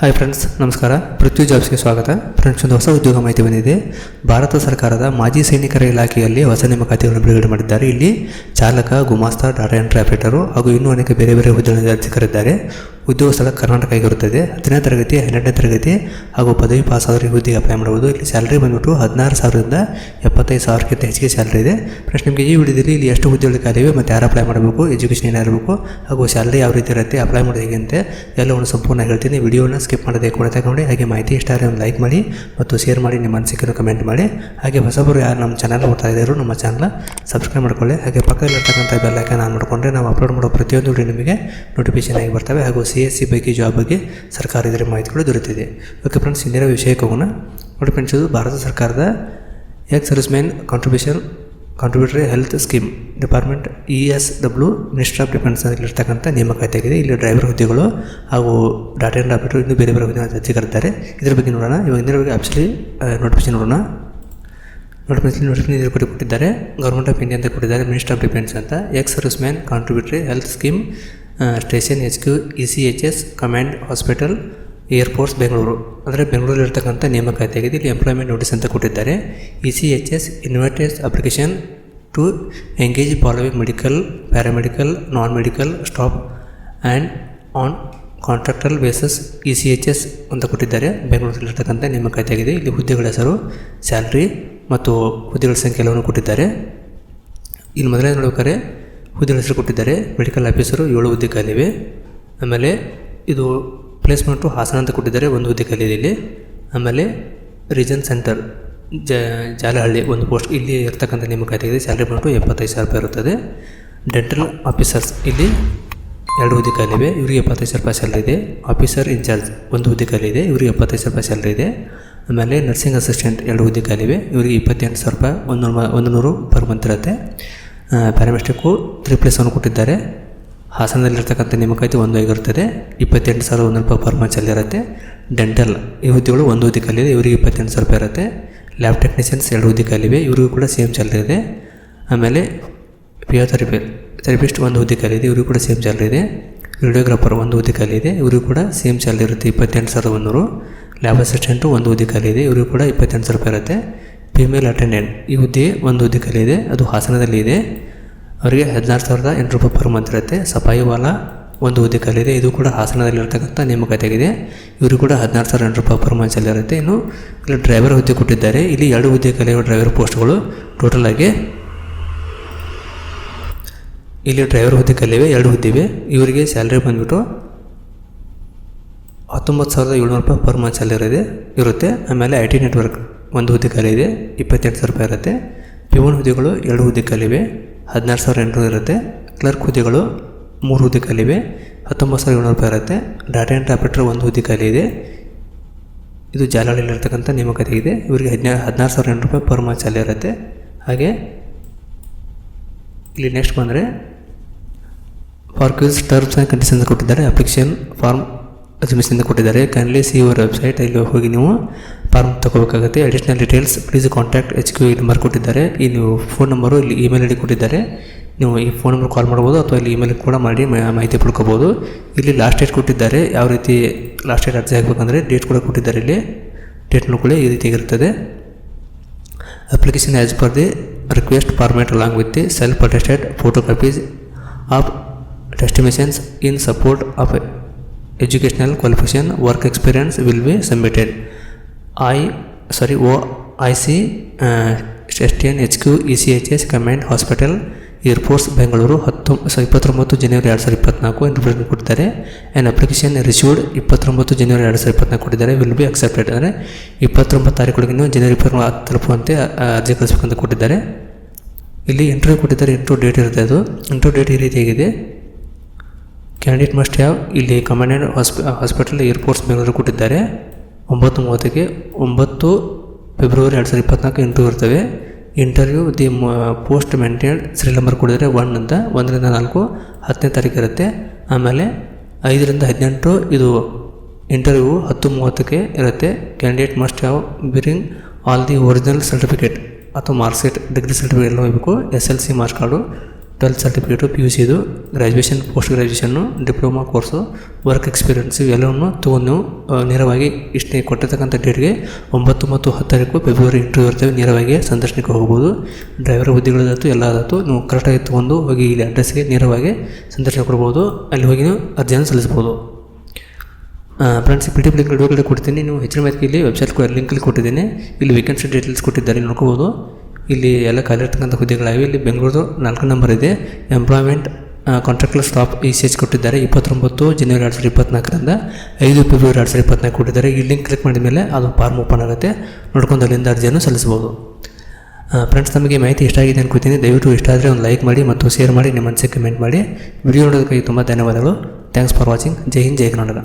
Hi friends ನಮಸ್ಕಾರ. ಪೃಥ್ವಿ ಜಾಬ್ಸ್ಗೆ ಸ್ವಾಗತ. Friends ಒಂದು ಹೊಸ ಉದ್ಯೋಗ ಮಾಹಿತಿ ಬಂದಿದೆ. ಭಾರತ ಸರ್ಕಾರದ ಮಾಜಿ ಸೈನಿಕರ ಇಲಾಖೆಯಲ್ಲಿ ಹೊಸ ನೇಮಕಾತಿಗಳನ್ನು ಬಿಡುಗಡೆ ಮಾಡಿದ್ದಾರೆ. ಇಲ್ಲಿ ಚಾಲಕ ಗುಮಾಸ್ತ ಡಾಟಾ ಎಂಟ್ರಿ ಆಪರೇಟರು ಹಾಗೂ ಇನ್ನೂ ಅನೇಕ ಬೇರೆ ಬೇರೆ ಹುದ್ದೆಗಳಲ್ಲಿ ಅರ್ಜಿ ಕರೆದಿದ್ದಾರೆ. ಉದ್ಯೋಗ ಸ್ಥಳ ಕರ್ನಾಟಕ ಆಗಿರುತ್ತದೆ. ಹತ್ತನೇ ತರಗತಿ, ಹನ್ನೆರಡನೇ ತರಗತಿ ಹಾಗೂ ಪದವಿ ಪಾಸ್ ಆದರೆ ಹುದ್ದೆಗೆ ಅಪ್ಲೈ ಮಾಡಬಹುದು. ಇಲ್ಲಿ ಸ್ಯಾಲ್ರಿ ಬಂದ್ಬಿಟ್ಟು ಹದಿನಾರು ಸಾವಿರದಿಂದ ಎಪ್ಪತ್ತೈದು ಸಾವಿರಕ್ಕಿಂತ ಹೆಚ್ಚಿಗೆ ಸ್ಯಾಲ್ರಿ ಇದೆ. ಪ್ರಶ್ನೆ ನಿಮಗೆ, ಈ ವಿಡಿಯೋದಲ್ಲಿ ಇಲ್ಲಿ ಎಷ್ಟು ಹುದ್ದೆಗಳು ಇದೆ ಮತ್ತು ಯಾರು ಅಪ್ಲೈ ಮಾಡಬೇಕು ಎಜುಕೇಷನ್ ಏನಿರಬೇಕು ಹಾಗೂ ಸ್ಯಾಲ್ರಿ ಯಾವ ರೀತಿ ಇರುತ್ತೆ ಅಪ್ಲೈ ಮಾಡೋದು ಹೇಗೆ ಅಂತ ಎಲ್ಲವನ್ನು ಸಂಪೂರ್ಣ ಹೇಳ್ತೀನಿ. ವಿಡಿಯೋನ ಸ್ಕಿಪ್ ಮಾಡದೆ ಕೂಡ ತಗೊಂಡು ಹಾಗೆ ಮಾಹಿತಿ ಇಷ್ಟ ಆದರೆ ಒಂದು ಲೈಕ್ ಮಾಡಿ ಮತ್ತು ಶೇರ್ ಮಾಡಿ ನಿಮ್ಮ ಅನಿಸಿಕೆಯನ್ನು ಕಮೆಂಟ್ ಮಾಡಿ. ಹಾಗೆ ಹೊಸಬರು ಯಾರು ನಮ್ಮ ಚಾನಲ್ ನೋಡ್ತಾ ಇದ್ದಾರೆ ನಮ್ಮ ಚಾನಲ್ ಸಬ್ಸ್ಕ್ರೈಬ್ ಮಾಡ್ಕೊಳ್ಳಿ. ಹಾಗೆ ಪಕ್ಕದಲ್ಲಿರ್ತಕ್ಕಂಥ ಬೆಲ್ ಐಕಾನ್ ಆನ್ ಮಾಡಿಕೊಂಡ್ರೆ ನಾವು ಅಪ್ಲೋಡ್ ಮಾಡೋ ಪ್ರತಿಯೊಂದು ವಿಡಿಯೋ ನಿಮಗೆ ನೋಟಿಫಿಕೇಶನ್ ಆಗಿ ಬರ್ತವೆ. ಹಾಗೂ ಸಿ ಎಸ್ ಸಿ ಬಗ್ಗೆ ಜಾಬ್ ಬಗ್ಗೆ ಸರ್ಕಾರ ಇದರ ಮಾಹಿತಿಗಳು ದೊರೆತಿದೆ. ಓಕೆ ಫ್ರೆಂಡ್ಸ್ ಇಂದಿನ ವಿಷಯಕ್ಕೆ ಹೋಗೋಣ. ನೋಡಿ ಫ್ರೆಂಡ್ಸ್ ಇದು ಭಾರತ ಸರ್ಕಾರದ ex serviceman contribution contributory health scheme department E S W minister of defence ಇರ್ತಕ್ಕಂಥ ನೇಮಕಾತಿ ಆಗಿದೆ ಇಲ್ಲಿ ಡ್ರೈವರ್ ಹುದ್ದೆಗಳು ಹಾಗೂ ಡಾಟಾ ಎಂಡ್ ಆಪರೇಟರ್ ಇನ್ನೂ ಬೇರೆ ಬೇರೆ ಹುದ್ದೆ ಕರೆದಿದ್ದಾರೆ ಇದ್ರ ಬಗ್ಗೆ ನೋಡೋಣ. ಇವಾಗ ಇದರ ಬಗ್ಗೆ ಆ್ಯಕ್ಚುಲಿ ನೋಟಿಫಿಕೇಶನ್ ನೋಡೋಣ. ನೋಟಿಫಿಕೇಶನ್ ನೋಟಿಫಿಕೇಶನ್ ಇದ್ರ ಕೊಟ್ಟಿದ್ದಾರೆ. ಗೌರ್ಮೆಂಟ್ ಆಫ್ ಇಂಡಿಯಾ ಅಂತ ಕೊಟ್ಟಿದ್ದಾರೆ ಮಿನಿಸ್ಟರ್ ಆಫ್ ಡಿಫೆನ್ಸ್ ಅಂತ. Ex serviceman contributory health scheme station H Q E C H S command hospital air force Bengaluru ಅಂದರೆ ಬೆಂಗಳೂರಲ್ಲಿರ್ತಕ್ಕಂಥ ನೇಮಕಾತಿ ಆಗಿದೆ ಇಲ್ಲಿ ಎಂಪ್ಲಾಯ್ಮೆಂಟ್ ನೋಟಿಸ್ ಅಂತ ಕೊಟ್ಟಿದ್ದಾರೆ. E C H S invites application to engage following medical paramedical non medical staff and on contractual bases E C H S ಅಂತ ಕೊಟ್ಟಿದ್ದಾರೆ. ಬೆಂಗಳೂರಲ್ಲಿರ್ತಕ್ಕಂಥ ನೇಮಕಾತಿ ಆಗಿದೆ ಇಲ್ಲಿ ಹುದ್ದೆಗಳ ಹೆಸರು ಸ್ಯಾಲ್ರಿ ಮತ್ತು ಹುದ್ದೆಗಳ ಸಂಖ್ಯೆ ಎಲ್ಲವನ್ನು ಕೊಟ್ಟಿದ್ದಾರೆ. ಇಲ್ಲಿ ಮೊದಲನೇ ನೋಡ್ಬೇಕಾದ್ರೆ ಹುದ್ದೆಗಳ ಹೆಸರು ಕೊಟ್ಟಿದ್ದಾರೆ. ಮೆಡಿಕಲ್ ಆಫೀಸರು ಏಳು ಹುದ್ದೆ ಖಾಲಿವೆ ಆಮೇಲೆ ಇದು ಪ್ಲೇಸ್ಮೆಂಟು ಹಾಸನ ಅಂತ ಕೊಟ್ಟಿದ್ದಾರೆ. ಒಂದು ಹುದ್ದೆ ಖಾಲಿದೆ ಇಲ್ಲಿ. ಆಮೇಲೆ ರೀಜನ್ ಸೆಂಟರ್ ಜಾಲಹಳ್ಳಿ ಒಂದು ಪೋಸ್ಟ್ ಇಲ್ಲಿ ಇರ್ತಕ್ಕಂಥ ನೇಮಕಾತಿ ಇದೆ ಸ್ಯಾಲ್ರಿ ಬಂದು ಎಪ್ಪತ್ತೈದು ಸಾವಿರ ರೂಪಾಯಿ ಇರುತ್ತದೆ. ಡೆಂಟಲ್ ಆಫೀಸರ್ಸ್ ಇಲ್ಲಿ ಎರಡು ಹುದ್ದೆ ಖಾಲಿವೆ ಇವರಿಗೆ ಎಪ್ಪತ್ತೈದು ಸಾವಿರ ರೂಪಾಯಿ ಸ್ಯಾಲ್ರಿ ಇದೆ. ಆಫೀಸರ್ ಇನ್ಚಾರ್ಜ್ ಒಂದು ಹುದ್ದೆ ಖಾಲಿ ಇದೆ ಇವರಿಗೆ ಎಪ್ಪತ್ತೈದು ಸಾವಿರ ರೂಪಾಯಿ ಸ್ಯಾಲ್ರಿ ಇದೆ. ಆಮೇಲೆ ನರ್ಸಿಂಗ್ ಅಸಿಸ್ಟೆಂಟ್ ಎರಡು ಹುದ್ದೆ ಖಾಲಿವೆ ಇವರಿಗೆ ಇಪ್ಪತ್ತೆಂಟು ಸಾವಿರ ರೂಪಾಯಿ ಒಂದು ನೂರು ಒಂದು ನೂರು ಪರ್ ಮಂತ್ ಇರುತ್ತೆ. ಪ್ಯಾರಾಮೆಸ್ಟಿಕ್ಕು ತ್ರೀ ಪ್ಲೇಸ್ ಒನ್ ಕೊಟ್ಟಿದ್ದಾರೆ. ಹಾಸನದಲ್ಲಿರ್ತಕ್ಕಂಥ ನೇಮಕಾತಿ ಒಂದು ಆಗಿರುತ್ತದೆ ಇಪ್ಪತ್ತೆಂಟು ಸಾವಿರ ಒಂದು ರೂಪಾಯಿ ಪರ್ ಮಂಚಲ್ಲಿರುತ್ತೆ ಡೆಂಟಲ್ ಈ ಹುದ್ದೆಗಳು ಒಂದು ಹುದ್ದೆ ಖಾಲಿದೆ ಇವರಿಗೆ ಇಪ್ಪತ್ತೆಂಟು ಸಾವಿರ ರೂಪಾಯಿ ಇರುತ್ತೆ. ಲ್ಯಾಬ್ ಟೆಕ್ನಿಷಿಯನ್ಸ್ ಎರಡು ಹುದ್ದೆ ಖಾಲಿವೆ ಇವರಿಗೂ ಕೂಡ ಸೇಮ್ ಸ್ಯಾಲ್ರಿ ಇದೆ. ಆಮೇಲೆ ಫಿಯೋಥೆರಪಿ ಥೆರಪಿಸ್ಟ್ ಒಂದು ಹುದ್ದೆ ಖಾಲಿ ಇದೆ ಇವರಿಗೂ ಕೂಡ ಸೇಮ್ ಸ್ಯಾಲ್ರಿ ಇದೆ. ವಿಡಿಯೋಗ್ರಾಫರ್ ಒಂದು ಹುದ್ದೆ ಖಾಲಿ ಇದೆ ಇವರಿಗೂ ಕೂಡ ಸೇಮ್ ಸ್ಯಾಲ್ರಿ ಇರುತ್ತೆ, ಇಪ್ಪತ್ತೆಂಟು ಸಾವಿರದ ಒಂದೂರು ಲ್ಯಾಬ್ ಅಸಿಸ್ಟೆಂಟು ಒಂದು ಹುದ್ದೆ ಖಾಲಿ ಇದೆ ಇವರಿಗೂ ಕೂಡ ಇಪ್ಪತ್ತೆಂಟು ಸಾವಿರ ರೂಪಾಯಿ ಇರುತ್ತೆ. ಫಿಮೇಲ್ ಅಟೆಂಡೆಂಟ್ ಈ ಹುದ್ದೆ ಒಂದು ಹುದ್ದೆ ಇದೆ ಅದು ಹಾಸನದಲ್ಲಿ ಇದೆ ಅವರಿಗೆ ಹದಿನಾರು ಸಾವಿರದ ಎಂಟು ರೂಪಾಯಿ ಪರ್ ಮಂತ್ ಇರುತ್ತೆ. ಸಫಾಯಿ ವಾಲ ಒಂದು ಹುದ್ದೆ ಕಲಿದೆ ಇದೆ ಇದು ಕೂಡ ಹಾಸನದಲ್ಲಿರ್ತಕ್ಕಂಥ ನೇಮಕಾತಿಯಾಗಿದೆ. ಇವರು ಕೂಡ ಹದಿನಾರು ಸಾವಿರ ಎಂಟು ರೂಪಾಯಿ ಪರ್ ಮಂತ್ ಇರುತ್ತೆ. ಇನ್ನು ಇಲ್ಲಿ ಡ್ರೈವರ್ ಹುದ್ದೆ ಕೊಟ್ಟಿದ್ದಾರೆ. ಇಲ್ಲಿ ಎರಡು ಹುದ್ದೆ ಕಲಿಯುವ ಡ್ರೈವರ್ ಪೋಸ್ಟ್ಗಳು ಟೋಟಲ್ ಆಗಿ ಇಲ್ಲಿ ಡ್ರೈವರ್ ಹುದ್ದೆ ಕಲಿವೆ, ಎರಡು ಹುದ್ದಿವೆ. ಇವರಿಗೆ ಸ್ಯಾಲ್ರಿ ಬಂದ್ಬಿಟ್ಟು ಹತ್ತೊಂಬತ್ತು ಸಾವಿರದ ಏಳ್ನೂರು ರೂಪಾಯಿ ಪರ್ ಮಂತ್ ಸ್ಯಾಲರಿ ಇದೆ ಇರುತ್ತೆ. ಆಮೇಲೆ ಐ ಟಿ ನೆಟ್ವರ್ಕ್ ಒಂದು ಹುದ್ದೆ ಖಾಲಿ ಇದೆ ಇಪ್ಪತ್ತೆಂಟು ಸಾವಿರ ರೂಪಾಯಿ ಇರುತ್ತೆ. ಪಿವನ್ ಹುದ್ದೆಗಳು ಎರಡು ಹುದ್ದೆ ಖಾಲಿವೆ ಹದಿನಾರು ಸಾವಿರ ಎಂಟುನೂರು ಇರುತ್ತೆ. ಕ್ಲರ್ಕ್ ಹುದ್ದೆಗಳು ಮೂರು ಹುದ್ದೆ ಖಾಲಿವೆ ಹತ್ತೊಂಬತ್ತು ಸಾವಿರ ಏಳ್ನೂರು ರೂಪಾಯಿ ಇರುತ್ತೆ. ಡಾಟಾ ಎಂಟ್ರಿ ಆಪ್ರೇಟರ್ ಒಂದು ಹುದ್ದೆ ಖಾಲಿ ಇದೆ ಇದು ಜಾಲಹಳ್ಳಿಯಲ್ಲಿರ್ತಕ್ಕಂಥ ನೇಮಕತೆ ಇದೆ ಇವರಿಗೆ ಹದಿನಾರು ಹದಿನಾರು ಸಾವಿರ ಎಂಟು ರೂಪಾಯಿ ಪರ್ ಮಂತ್ ಸ್ಯಾಲರಿ ಇರುತ್ತೆ. ಹಾಗೆ ಇಲ್ಲಿ ನೆಕ್ಸ್ಟ್ ಬಂದರೆ, for Qs terms and conditions ಕೊಟ್ಟಿದ್ದಾರೆ. ಅಪ್ಲಿಕೇಶನ್ ಫಾರ್ಮ್ ಅಜ್ಮಿಷನ್ ಕೊಟ್ಟಿದ್ದಾರೆ. ಕೈಂಡ್ಲಿ ಸಿ ಯುವರ್ ವೆಬ್ಸೈಟ್ ಇಲ್ಲಿ ಹೋಗಿ ನೀವು form ತಗೋಬೇಕಾಗುತ್ತೆ. Additional details please contact H Q number ಕೊಟ್ಟಿದ್ದಾರೆ. ಈ ನೀವು ಫೋನ್ ನಂಬರು ಇಲ್ಲಿ ಇಮೇಲ್ ಐ ಡಿ ಕೊಟ್ಟಿದ್ದಾರೆ. ನೀವು ಈ ಫೋನ್ ನಂಬರ್ ಕಾಲ್ ಮಾಡ್ಬೋದು ಅಥವಾ ಇಲ್ಲಿ ಇಮೇಲ್ ಕೂಡ ಮಾಡಿ ಮಾಹಿತಿ ಪಡ್ಕೋಬೋದು ಇಲ್ಲಿ ಲಾಸ್ಟ್ ಡೇಟ್ ಕೊಟ್ಟಿದ್ದಾರೆ. ಯಾವ ರೀತಿ ಲಾಸ್ಟ್ ಡೇಟ್ ಅರ್ಜಿ ಹಾಕಬೇಕಂದ್ರೆ ಡೇಟ್ ಕೂಡ ಕೊಟ್ಟಿದ್ದಾರೆ ಇಲ್ಲಿ. ಡೇಟ್ ನೋಡ್ಕೊಳ್ಳಿ, ಈ ರೀತಿಯಾಗಿರ್ತದೆ as per the request request format with self attested photo copies of testimonials in support support of qualification work experience will be submitted I sorry O I C S T N H Q E C H S command hospital air force Bengaluru ಹತ್ತು ಇಪ್ಪತ್ತೊಂಬತ್ತು ಜನವರಿ ಎರಡು ಸಾವಿರದ ಇಪ್ಪತ್ನಾಲ್ಕು information ಕೊಟ್ಟಿದ್ದಾರೆ. And application received ಇಪ್ಪತ್ತೊಂಬತ್ತು ಜನವರಿ ಎರಡು ಸಾವಿರದ ಇಪ್ಪತ್ನಾಲ್ಕು ಕೊಟ್ಟಿದ್ದಾರೆ. ವಿಲ್ ಬಿ ಅಕ್ಸೆಪ್ಟೆಡ್ ಅಂದರೆ ಇಪ್ಪತ್ತೊಂಬತ್ತು ತಾರೀಕೊಳಗಿನ ಜನವರಿ ಜನವರಿ ಹತ್ತು ತಲುಪುವಂತೆ ಅರ್ಜಿ ಕಳಿಸ್ಬೇಕಂತ ಕೊಟ್ಟಿದ್ದಾರೆ. ಇಲ್ಲಿ ಇಂಟರ್ವ್ಯೂ ಕೊಟ್ಟಿದ್ದಾರೆ. ಇಂಟರ್ವ್ಯೂ ಡೇಟ್ ಇರುತ್ತೆ ಅದು. ಇಂಟರ್ವ್ಯೂ ಡೇಟ್ ಈ ರೀತಿಯಾಗಿದೆ. ಕ್ಯಾಂಡಿಡೇಟ್ ಮಸ್ಟ್ ಹ್ಯಾವ್ ಇಲ್ಲಿ commandant hospi hospital airports Bengaluru ಕೊಟ್ಟಿದ್ದಾರೆ. ಒಂಬತ್ತು ಮೂವತ್ತಕ್ಕೆ ಒಂಬತ್ತು ಫೆಬ್ರವರಿ ಎರಡು ಸಾವಿರದ ಇಪ್ಪತ್ನಾಲ್ಕು ಇಂಟರ್ವ್ಯೂ ಇರ್ತವೆ interview the post maintained serial number ಕೊಡಿದರೆ one ಅಂತ. ಒಂದರಿಂದ ನಾಲ್ಕು, ಹತ್ತನೇ ತಾರೀಕು ಇರುತ್ತೆ. ಆಮೇಲೆ ಐದರಿಂದ ಹದಿನೆಂಟು ಇದು ಇಂಟರ್ವ್ಯೂ ಹತ್ತು ಮೂವತ್ತಕ್ಕೆ ಇರುತ್ತೆ. Candidate must have bring all the original certificate ಅಥವಾ ಮಾರ್ಕ್ಸೀಟ್ ಡಿಗ್ರಿ ಸರ್ಟಿಫಿಕೇಟ್ ಎಲ್ಲ ಹೋಗಬೇಕು. S L C marks card twelfth certificate P U ಸಿದು graduation post graduation diploma course work experience ಇವೆಲ್ಲವನ್ನು ತೊಗೊಂಡು ನೇರವಾಗಿ ಇಷ್ಟೇ ಕೊಟ್ಟಿರ್ತಕ್ಕಂಥ ಡೇಟ್ಗೆ ಒಂಬತ್ತು ಮತ್ತು ತಾರೀಕು ಫೆಬ್ರವರಿ ಇಂಟರ್ವ್ಯೂ ಇರ್ತವೆ. ನೇರವಾಗಿ ಸಂದರ್ಶನಕ್ಕೆ ಹೋಗ್ಬೋದು. ಡ್ರೈವರ್ ಹುದ್ದೆಗಳದಾಯ್ತು ಎಲ್ಲ ಆದಾಯ್ತು ನೀವು ಕರೆಕ್ಟಾಗಿ ತೊಗೊಂಡು ಹೋಗಿ ಇಲ್ಲಿ ಅಡ್ರೆಸ್ಗೆ ನೇರವಾಗಿ ಸಂದರ್ಶನ ಕೊಡ್ಬೋದು. ಅಲ್ಲಿ ಹೋಗಿ ನೀವು ಅರ್ಜಿಯನ್ನು ಸಲ್ಲಿಸ್ಬೋದು. ಫ್ರೆಂಡ್ಸ್ ಪಿ ಟಿ ಲಿಂಕ್ ಕೊಡ್ತೀನಿ. ನೀವು ಹೆಚ್ಚಿನ ಮಾಹಿತಿ ಇಲ್ಲಿ ವೆಬ್ಸೈಟ್ ಲಿಂಕಲ್ಲಿ ಕೊಟ್ಟಿದ್ದೀನಿ. ಇಲ್ಲಿ ವೇಕೆನ್ಸಿ ಡೀಟೇಲ್ಸ್ ಕೊಟ್ಟಿದ್ದಾರೆ, ನೋಡ್ಕೋಬೋದು. ಇಲ್ಲಿ ಎಲ್ಲ ಖಾಲಿ ಇರ್ತಕ್ಕಂಥ ಹುದ್ದೆಗಳಾಗಿವೆ. ಇಲ್ಲಿ ಬೆಂಗಳೂರು ನಾಲ್ಕು ನಂಬರ್ ಇದೆ. Employment contractor staff E C ಕೊಟ್ಟಿದ್ದಾರೆ. ಇಪ್ಪತ್ತೊಂಬತ್ತು ಜನವರಿ ಎರಡು ಸಾವಿರದ ಇಪ್ಪತ್ನಾಲ್ಕರಿಂದ ಐದು ಫೆಬ್ರವರಿ ಎರಡು ಸಾವಿರದ ಇಪ್ಪತ್ನಾಲ್ಕು ಕೊಟ್ಟಿದ್ದಾರೆ. ಈ ಲಿಂಕ್ ಕ್ಲಿಕ್ ಮಾಡಿದ ಮೇಲೆ ಅದು ಫಾರ್ಮ್ ಓಪನ್ ಆಗುತ್ತೆ. ನೋಡ್ಕೊಂಡು ಅಲ್ಲಿಂದ ಅರ್ಜಿಯನ್ನು ಸಲ್ಲಿಸ್ಬೋದು ಫ್ರೆಂಡ್ಸ್ ನಮಗೆ ಮಾಹಿತಿ ಇಷ್ಟ ಆಗಿದೆ ಅನ್ಕೋತೀನಿ ದಯವಿಟ್ಟು ಇಷ್ಟ ಆದರೆ ಒಂದು ಲೈಕ್ ಮಾಡಿ ಮತ್ತು ಶೇರ್ ಮಾಡಿ, ನಿಮ್ಮ ಮನಸ್ಸಿಗೆ ಕಮೆಂಟ್ ಮಾಡಿ. ವಿಡಿಯೋ ನೋಡೋದಕ್ಕಾಗಿ ತುಂಬ ಧನ್ಯವಾದಗಳು. Thanks for watching Jai Hind, Jai Karnataka.